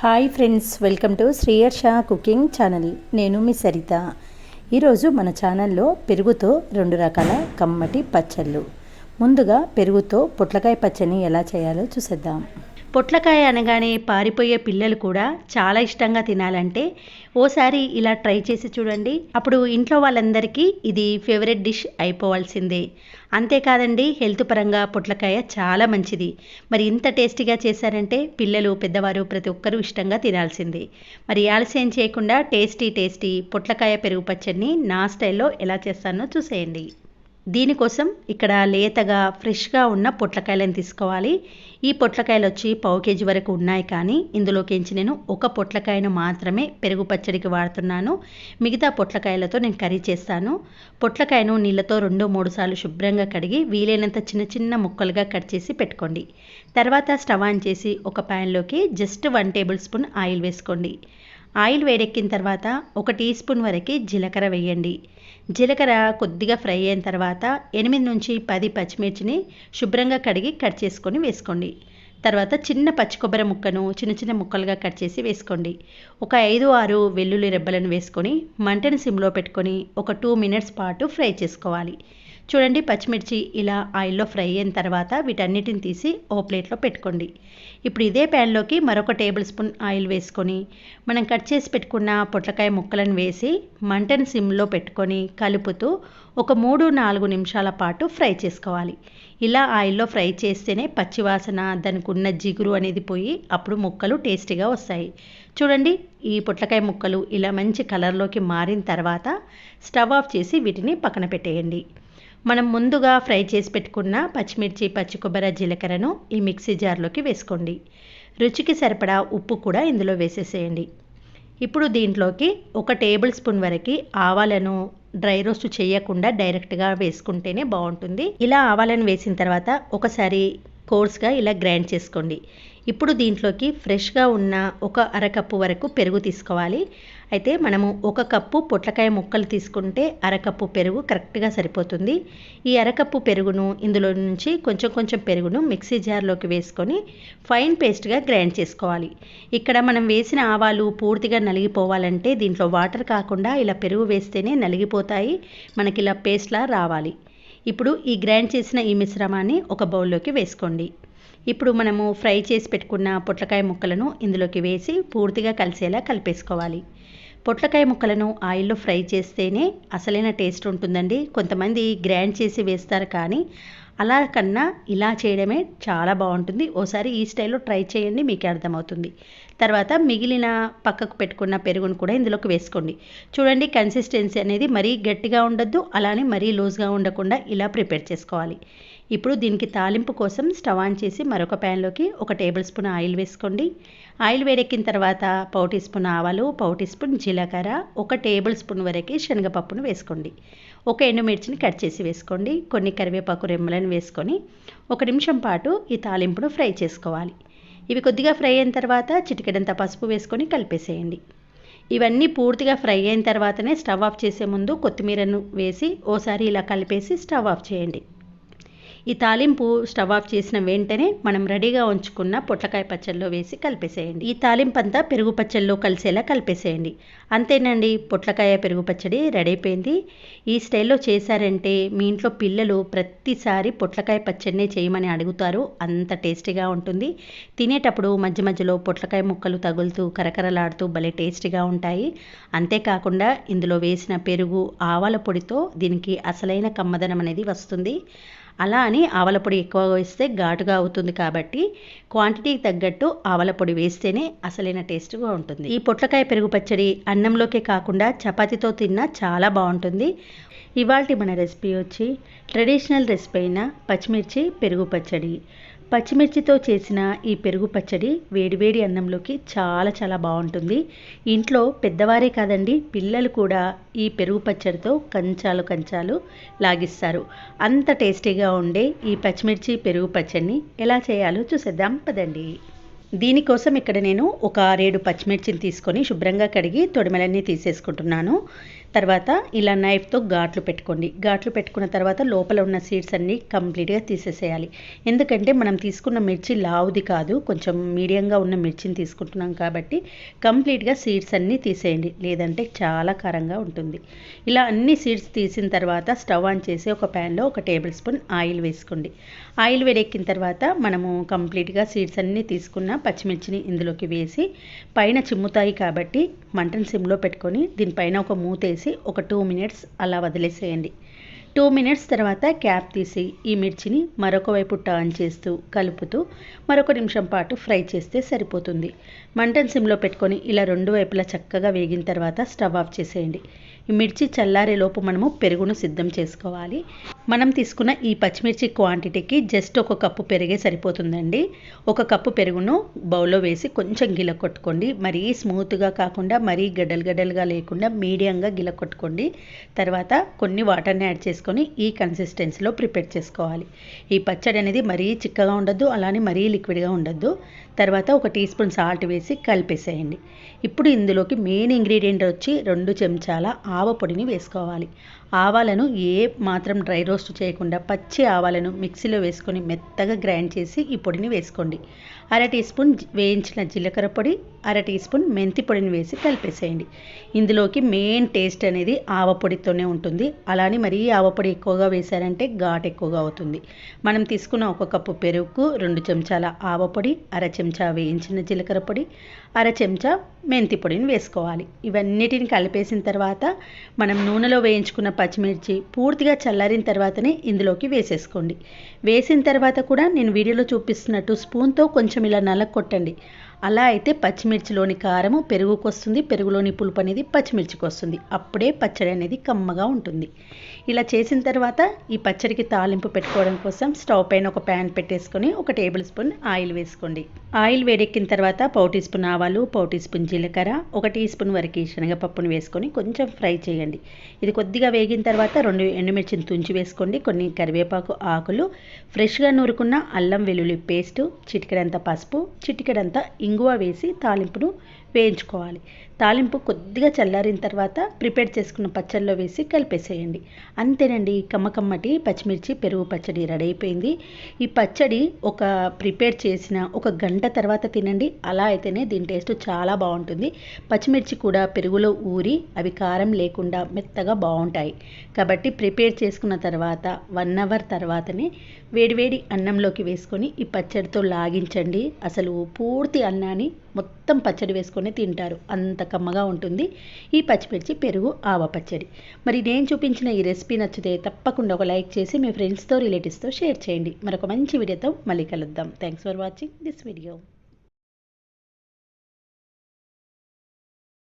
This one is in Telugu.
Hi friends welcome to Sriyarsha cooking channel నేను మీ సరిత. ఈరోజు మన ఛానల్లో పెరుగుతో రెండు రకాల కమ్మటి పచ్చళ్ళు. ముందుగా పెరుగుతో పొట్లకాయ పచ్చడిని ఎలా చేయాలో చూసేద్దాం. పొట్లకాయ అనగానే పారిపోయే పిల్లలు కూడా చాలా ఇష్టంగా తినాలంటే ఓసారి ఇలా ట్రై చేసి చూడండి. అప్పుడు ఇంట్లో వాళ్ళందరికీ ఇది ఫేవరెట్ డిష్ అయిపోవాల్సిందే. అంతేకాదండి హెల్త్ పరంగా పొట్లకాయ చాలా మంచిది. మరి ఇంత టేస్టీగా చేశారంటే పిల్లలు పెద్దవారు ప్రతి ఒక్కరూ ఇష్టంగా తినాల్సిందే. మరి ఆలస్యం చేయకుండా టేస్టీ టేస్టీ పొట్లకాయ పెరుగు పచ్చడిని నా స్టైల్లో ఎలా చేస్తానో చూసేయండి. దీనికోసం ఇక్కడ లేతగా ఫ్రెష్గా ఉన్న పొట్లకాయలను తీసుకోవాలి. ఈ పొట్లకాయలు వచ్చి పావు కేజీ వరకు ఉన్నాయి కానీ ఇందులోకించి నేను ఒక పొట్లకాయను మాత్రమే పెరుగు పచ్చడికి వాడుతున్నాను. మిగతా పొట్లకాయలతో నేను కర్రీ చేస్తాను. పొట్లకాయను నీళ్ళతో రెండు మూడు సార్లు శుభ్రంగా కడిగి వీలైనంత చిన్న చిన్న ముక్కలుగా కట్ చేసి పెట్టుకోండి. తర్వాత స్టవ్ ఆన్ చేసి ఒక ప్యాన్లోకి just one tablespoon oil వేసుకోండి. ఆయిల్ వేడెక్కిన తర్వాత ఒక టీ స్పూన్ వరకు జీలకర్ర వేయండి. జీలకర్ర కొద్దిగా ఫ్రై అయిన తర్వాత ఎనిమిది నుంచి పది పచ్చిమిర్చిని శుభ్రంగా కడిగి కట్ చేసుకొని వేసుకోండి. తర్వాత చిన్న పచ్చి కొబ్బరి ముక్కను చిన్న చిన్న ముక్కలుగా కట్ చేసి వేసుకోండి. ఒక ఐదు ఆరు వెల్లుల్లి రెబ్బలను వేసుకొని మంటను సిమ్లో పెట్టుకొని ఒక టూ మినిట్స్ పాటు ఫ్రై చేసుకోవాలి. చూడండి పచ్చిమిర్చి ఇలా ఆయిల్లో ఫ్రై అయిన తర్వాత వీటన్నిటిని తీసి ఓ ప్లేట్లో పెట్టుకోండి. ఇప్పుడు ఇదే ప్యాన్లోకి మరొక టేబుల్ స్పూన్ ఆయిల్ వేసుకొని మనం కట్ చేసి పెట్టుకున్న పొట్లకాయ ముక్కలను వేసి మంటను సిమ్లో పెట్టుకొని కలుపుతూ ఒక మూడు నాలుగు నిమిషాల పాటు ఫ్రై చేసుకోవాలి. ఇలా ఆయిల్లో ఫ్రై చేస్తేనే పచ్చివాసన దానికి ఉన్న జిగురు అనేది పోయి అప్పుడు ముక్కలు టేస్టీగా వస్తాయి. చూడండి ఈ పొట్లకాయ ముక్కలు ఇలా మంచి కలర్లోకి మారిన తర్వాత స్టవ్ ఆఫ్ చేసి వీటిని పక్కన పెట్టేయండి. మనం ముందుగా ఫ్రై చేసి పెట్టుకున్న పచ్చిమిర్చి పచ్చి కొబ్బరి జీలకర్రను ఈ మిక్సీ జార్లోకి వేసుకోండి. రుచికి సరిపడా ఉప్పు కూడా ఇందులో వేసేసేయండి. ఇప్పుడు దీంట్లోకి ఒక టేబుల్ స్పూన్ వరకు ఆవాలను డ్రై రోస్ట్ చేయకుండా డైరెక్ట్గా వేసుకుంటేనే బాగుంటుంది. ఇలా ఆవాలను వేసిన తర్వాత ఒకసారి కోర్స్గా ఇలా గ్రైండ్ చేసుకోండి. ఇప్పుడు దీంట్లోకి ఫ్రెష్గా ఉన్న ఒక అరకప్పు వరకు పెరుగు తీసుకోవాలి. అయితే మనము ఒక కప్పు పొట్లకాయ ముక్కలు తీసుకుంటే అరకప్పు పెరుగు కరెక్ట్గా సరిపోతుంది. ఈ అరకప్పు పెరుగును ఇందులో నుంచి కొంచెం కొంచెం పెరుగును మిక్సీ జార్లోకి వేసుకొని ఫైన్ పేస్ట్గా గ్రైండ్ చేసుకోవాలి. ఇక్కడ మనం వేసిన ఆవాలు పూర్తిగా నలిగిపోవాలంటే దీంట్లో వాటర్ కాకుండా ఇలా పెరుగు వేస్తేనే నలిగిపోతాయి. మనకి ఇలా పేస్ట్లా రావాలి. ఇప్పుడు ఈ గ్రైండ్ చేసిన ఈ మిశ్రమాన్ని ఒక బౌల్లోకి వేసుకోండి. ఇప్పుడు మనము ఫ్రై చేసి పెట్టుకున్న పొట్లకాయ ముక్కలను ఇందులోకి వేసి పూర్తిగా కలిసేలా కలిపేసుకోవాలి. పొట్లకాయ ముక్కలను ఆయిల్లో ఫ్రై చేస్తేనే అసలైన టేస్ట్ ఉంటుందండి. కొంతమంది గ్రైండ్ చేసి వేస్తారు కానీ అలా కన్నా ఇలా చేయడమే చాలా బాగుంటుంది. ఓసారి ఈ స్టైల్లో ట్రై చేయండి మీకు అర్థమవుతుంది. తర్వాత మిగిలిన పక్కకు పెట్టుకున్న పెరుగును కూడా ఇందులోకి వేసుకోండి. చూడండి కన్సిస్టెన్సీ అనేది మరీ గట్టిగా ఉండొద్దు అలానే మరీ లూజ్గా ఉండకుండా ఇలా ప్రిపేర్ చేసుకోవాలి. ఇప్పుడు దీనికి తాలింపు కోసం స్టవ్ ఆన్ చేసి మరొక ప్యాన్లోకి ఒక టేబుల్ స్పూన్ ఆయిల్ వేసుకోండి. ఆయిల్ వేడెక్కిన తర్వాత పావు టీ స్పూన్ ఆవాలు పావు టీ స్పూన్ జీలకర్ర ఒక టేబుల్ స్పూన్ వరకు శనగపప్పును వేసుకోండి. ఒక ఎండుమిర్చిని కట్ చేసి వేసుకోండి. కొన్ని కరివేపాకు రెమ్మలను వేసుకొని ఒక నిమిషం పాటు ఈ తాలింపును ఫ్రై చేసుకోవాలి. ఇవి కొద్దిగా ఫ్రై అయిన తర్వాత చిటికెడంత పసుపు వేసుకొని కలిపేసేయండి. ఇవన్నీ పూర్తిగా ఫ్రై అయిన తర్వాతనే స్టవ్ ఆఫ్ చేసే ముందు కొత్తిమీరను వేసి ఓసారి ఇలా కలిపేసి స్టవ్ ఆఫ్ చేయండి. ఈ తాలింపు స్టవ్ ఆఫ్ చేసిన వెంటనే మనం రెడీగా ఉంచుకున్న పొట్లకాయ పచ్చళ్ళలో వేసి కలిపేసేయండి. ఈ తాలింపు అంతా పెరుగు పచ్చళ్ళలో కలిసేలా కలిపేసేయండి. అంతేనండి పొట్లకాయ పెరుగు పచ్చడి రెడీ అయిపోయింది. ఈ స్టైల్లో చేశారంటే మీ ఇంట్లో పిల్లలు ప్రతిసారి పొట్లకాయ పచ్చడినే చేయమని అడుగుతారు. అంత టేస్టీగా ఉంటుంది. తినేటప్పుడు మధ్య మధ్యలో పొట్లకాయ ముక్కలు తగులుతూ కరకరలాడుతూ భలే టేస్టీగా ఉంటాయి. అంతేకాకుండా ఇందులో వేసిన పెరుగు ఆవాల పొడితో దీనికి అసలైన కమ్మదనం అనేది వస్తుంది. అలా అని ఆవల పొడి ఎక్కువ వేస్తే ఘాటుగా అవుతుంది కాబట్టి క్వాంటిటీకి తగ్గట్టు ఆవల పొడి వేస్తేనే అసలైన టేస్ట్గా ఉంటుంది. ఈ పొట్లకాయ పెరుగు పచ్చడి అన్నంలోకే కాకుండా చపాతీతో తిన్నా చాలా బాగుంటుంది. ఇవాళ మన రెసిపీ వచ్చి ట్రెడిషనల్ రెసిపీ అయిన పచ్చిమిర్చి పెరుగు పచ్చడి. పచ్చిమిర్చితో చేసిన ఈ పెరుగు పచ్చడి వేడివేడి అన్నంలోకి చాలా చాలా బాగుంటుంది. ఇంట్లో పెద్దవారే కాదండి పిల్లలు కూడా ఈ పెరుగు పచ్చడితో కంచాలు కంచాలు లాగిస్తారు. అంత టేస్టీగా ఉండే ఈ పచ్చిమిర్చి పెరుగు పచ్చడిని ఎలా చేయాలో చూసేద్దాం. పదండి. దీనికోసం ఇక్కడ నేను ఒక ఆరేడు పచ్చిమిర్చిని తీసుకొని శుభ్రంగా కడిగి తొడిమలన్నీ తీసేసుకుంటున్నాను. తర్వాత ఇలా నైఫ్తో ఘాట్లు పెట్టుకోండి. ఘాట్లు పెట్టుకున్న తర్వాత లోపల ఉన్న సీడ్స్ అన్నీ కంప్లీట్గా తీసేసేయాలి. ఎందుకంటే మనం తీసుకున్న మిర్చి లావుది కాదు. కొంచెం మీడియంగా ఉన్న మిర్చిని తీసుకుంటున్నాం కాబట్టి కంప్లీట్గా సీడ్స్ అన్నీ తీసేయండి. లేదంటే చాలా కారంగా ఉంటుంది. ఇలా అన్ని సీడ్స్ తీసిన తర్వాత స్టవ్ ఆన్ చేసి ఒక ప్యాన్లో ఒక టేబుల్ స్పూన్ ఆయిల్ వేసుకోండి. ఆయిల్ వేడెక్కిన తర్వాత మనము కంప్లీట్గా సీడ్స్ అన్నీ తీసుకున్న పచ్చిమిర్చిని ఇందులోకి వేసి పైన చిమ్ముతాయి కాబట్టి మంటను సిమ్లో పెట్టుకొని దీనిపైన ఒక మూతేసి ఒక టూ మినిట్స్ అలా వదిలేసేయండి. టూ మినిట్స్ తర్వాత క్యాప్ తీసి ఈ మిర్చిని మరొక వైపు టర్న్ చేస్తూ కలుపుతూ మరొక నిమిషం పాటు ఫ్రై చేస్తే సరిపోతుంది. మంటన్ సిమ్లో పెట్టుకొని ఇలా రెండు వైపులా చక్కగా వేగిన తర్వాత స్టవ్ ఆఫ్ చేసేయండి. ఈ మిర్చి చల్లారేలోపు మనము పెరుగును సిద్ధం చేసుకోవాలి. మనం తీసుకున్న ఈ పచ్చిమిర్చి క్వాంటిటీకి జస్ట్ ఒక కప్పు పెరిగే సరిపోతుందండి. ఒక కప్పు పెరుగును బౌల్లో వేసి కొంచెం గిల కొట్టుకోండి. మరీ స్మూత్గా కాకుండా మరీ గడ్డలు గడ్డలుగా లేకుండా మీడియంగా గిల కొట్టుకోండి. తర్వాత కొన్ని వాటర్ని యాడ్ చేసుకొని ఈ కన్సిస్టెన్సీలో ప్రిపేర్ చేసుకోవాలి. ఈ పచ్చడి అనేది మరీ చిక్కగా ఉండద్దు అలానే మరీ లిక్విడ్గా ఉండద్దు. తర్వాత ఒక టీ స్పూన్ సాల్ట్ వేసి కలిపేసేయండి. ఇప్పుడు ఇందులోకి మెయిన్ ఇంగ్రీడియంట్ వచ్చి రెండు చెంచాల ఆవ పొడిని వేసుకోవాలి. ఆవాలను ఏ మాత్రం డ్రై రోస్ట్ చేయకుండా పచ్చి ఆవాలను మిక్సీలో వేసుకొని మెత్తగా గ్రైండ్ చేసి ఈ పొడిని వేసుకోండి. అర టీ స్పూన్ వేయించిన జీలకర్ర పొడి అర టీ స్పూన్ మెంతి పొడిని వేసి కలిపేసేయండి. ఇందులోకి మెయిన్ టేస్ట్ అనేది ఆవ పొడితోనే ఉంటుంది. అలానే మరీ ఆవ పొడి ఎక్కువగా వేశారంటే ఘాట్ ఎక్కువగా అవుతుంది. మనం తీసుకున్న ఒక కప్పు పెరుగుకు రెండు చెంచాల ఆవ పొడి అర చెంచా వేయించిన జీలకర్ర పొడి అర చెంచా మెంతి పొడిని వేసుకోవాలి. ఇవన్నిటిని కలిపేసిన తర్వాత మనం నూనెలో వేయించుకున్న పచ్చిమిర్చి పూర్తిగా చల్లారిన తర్వాతనే ఇందులోకి వేసేసుకోండి. వేసిన తర్వాత కూడా నేను వీడియోలో చూపిస్తున్నట్టు స్పూన్తో కొంచెం ఇలా నలగ కొట్టండి అలా అయితే పచ్చిమిర్చిలోని కారము పెరుగుకు వస్తుంది పెరుగులోని పులుపు అనేది పచ్చిమిర్చికి వస్తుంది అప్పుడే పచ్చడి అనేది కమ్మగా ఉంటుంది. ఇలా చేసిన తర్వాత ఈ పచ్చడికి తాలింపు పెట్టుకోవడం కోసం స్టవ్ పైన ఒక ప్యాన్ పెట్టేసుకొని ఒక టేబుల్ స్పూన్ ఆయిల్ వేసుకోండి. ఆయిల్ వేడెక్కిన తర్వాత పావు టీ స్పూన్ ఆవాలు పావు టీ స్పూన్ జీలకర్ర ఒక టీ స్పూన్ వరకు శనగపప్పును వేసుకొని కొంచెం ఫ్రై చేయండి. ఇది కొద్దిగా వేగిన తర్వాత రెండు ఎండుమిర్చిని తుంచి వేసుకోండి. కొన్ని కరివేపాకు ఆకులు ఫ్రెష్గా నూరుకున్న అల్లం వెల్లుల్లి పేస్టు చిటికెడంత పసుపు చిటికెడంత ఇంగువ వేసి తాలింపును వేయించుకోవాలి. తాలింపు కొద్దిగా చల్లారిన తర్వాత ప్రిపేర్ చేసుకున్న పచ్చళ్ళలో వేసి కలిపేసేయండి. అంతేనండి కమ్మకమ్మటి పచ్చిమిర్చి పెరుగు పచ్చడి రెడీ అయిపోయింది. ఈ పచ్చడి ఒక ప్రిపేర్ చేసిన ఒక గంట తర్వాత తినండి. అలా అయితేనే దీని టేస్ట్ చాలా బాగుంటుంది. పచ్చిమిర్చి కూడా పెరుగులో ఊరి అవి కారం లేకుండా మెత్తగా బాగుంటాయి. కాబట్టి ప్రిపేర్ చేసుకున్న తర్వాత వన్ అవర్ తర్వాతనే వేడివేడి అన్నంలోకి వేసుకొని ఈ పచ్చడితో లాగించండి. అసలు పూర్తి అన్నాన్ని మొత్తం పచ్చడి వేసుకొని తింటారు. అంత కమ్మగా ఉంటుంది. ఈ పచ్చిమిర్చి పెరుగు ఆవ పచ్చడి. మరి నేను చూపించిన ఈ రెసిపీ నచ్చితే తప్పకుండా ఒక లైక్ చేసి మీ ఫ్రెండ్స్తో రిలేటివ్స్తో షేర్ చేయండి. మరొక మంచి వీడియోతో మళ్ళీ కలుద్దాం. Thanks for watching this video.